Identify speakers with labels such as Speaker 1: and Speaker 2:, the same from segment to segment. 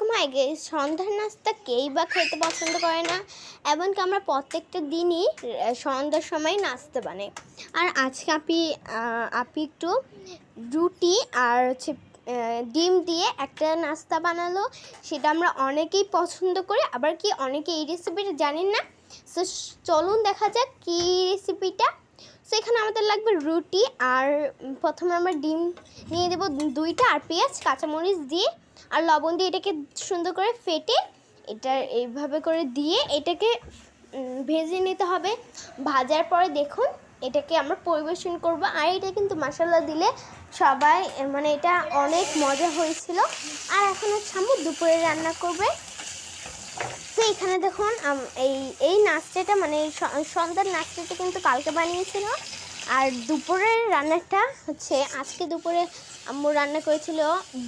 Speaker 1: High guess সন্ধ্যার নাস্তা কেই বা খেতে পছন্দ করে না, এমনকি আমরা প্রত্যেকটা দিনই সন্ধ্যার সময় নাস্তা বানাই। আর আজকে আপি আপি একটু রুটি আর হচ্ছে ডিম দিয়ে একটা নাস্তা বানালো। সেটা আমরা অনেকেই পছন্দ করি, আবার কি অনেকে এই রেসিপিটা জানেন না? সো চলুন দেখা যাক কী রেসিপিটা সো এখানে আমাদের লাগবে রুটি আর প্রথমে আমরা ডিম নিয়ে দেবো দুইটা আর পেঁয়াজ, কাঁচামরিচ দিয়ে। আর লবণ দিয়ে এটাকে সুন্দর করে ফেটে এটা এইভাবে করে দিয়ে এটাকে ভেজে নিতে হবে। ভাজার পরে দেখুন এটাকে আমরা পরিবেশন করব। আর এটা কিন্তু মশলা দিলে সবাই মানে এটা অনেক মজা হয়েছিল। আর এখন হচ্ছে দুপুরে রান্না করবে। তো এখানে দেখুন এই এই নাচটাটা মানে সন্ধ্যার নাচটাটা কিন্তু কালকে বানিয়েছিল। আর দুপুরের রান্নাটা হচ্ছে, আজকে দুপুরে আম্মু রান্না করেছিল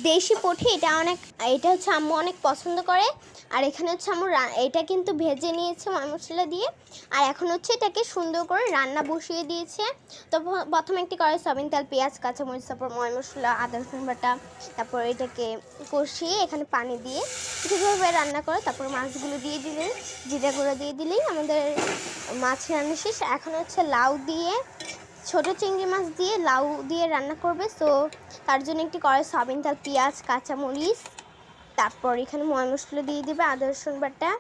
Speaker 1: দেশি পঠি, এটা অনেক, এটা হচ্ছে আম্মু অনেক পছন্দ করে। আর এখানে হচ্ছে আম্মু এটা কিন্তু ভেজে নিয়েছে মশলা দিয়ে। আর এখন হচ্ছে এটাকে সুন্দর করে রান্না বসিয়ে দিয়েছে। তো প্রথমে একটি করে সয়াবিন তেল, পেঁয়াজ, কাঁচামরিচ, তারপর ময় মশলা, আদা, রসুন বাটা, তারপর এটাকে কষিয়ে এখানে পানি দিয়ে যেভাবে রান্না করে, তারপর মাছগুলো দিয়ে দিলেন জিরা গুঁড়ো দিয়ে দিলেই আমাদের মাছ রান্না শেষ। এখন হচ্ছে লাউ দিয়ে ছোট চিংড়ি মাছ দিয়ে লাউ দিয়ে রান্না করবে সো তার জন্য একটি কড়াই সয়াবিন তেল, পেঁয়াজ, কাঁচামরিচ, তারপর এখানে ময় মশলা দিয়ে দেবে আদা, রসুন বাটা,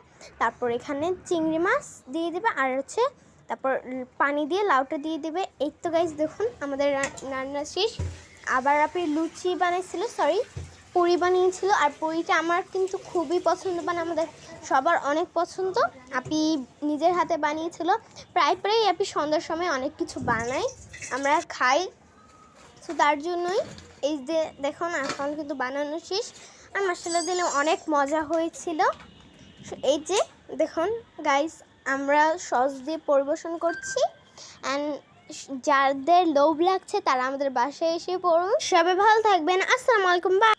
Speaker 1: তারপর এখানে চিংড়ি মাছ দিয়ে দেবে, আর হচ্ছে তারপর পানি দিয়ে লাউটা দিয়ে দেবে। এই তো গাইজ দেখুন আমাদের রান্না শেষ। আবার আপনি লুচি বানাইছিল সরি পুরি বানিয়েছিল আর পুরিটা আমার কিন্তু খুবই পছন্দ মানে আমাদের সবার অনেক পছন্দ। আপনি নিজের হাতে বানিয়েছিল। প্রায় প্রায় আপনি সন্ধ্যার সময় অনেক কিছু বানাই আমরা খাই। তো তার জন্যই এই যে দেখুন, এখন কিন্তু বানানো শেষ। আর মশলা দিলে অনেক মজা হয়েছিল। এই যে দেখুন গাইস আমরা সস দিয়ে পরিবেশন করছি। অ্যান্ড যাদের লোভ লাগছে, তারা আমাদের বাসায় এসে পড়ুন। সবাই ভালো থাকবেন। আসসালামু আলাইকুম বা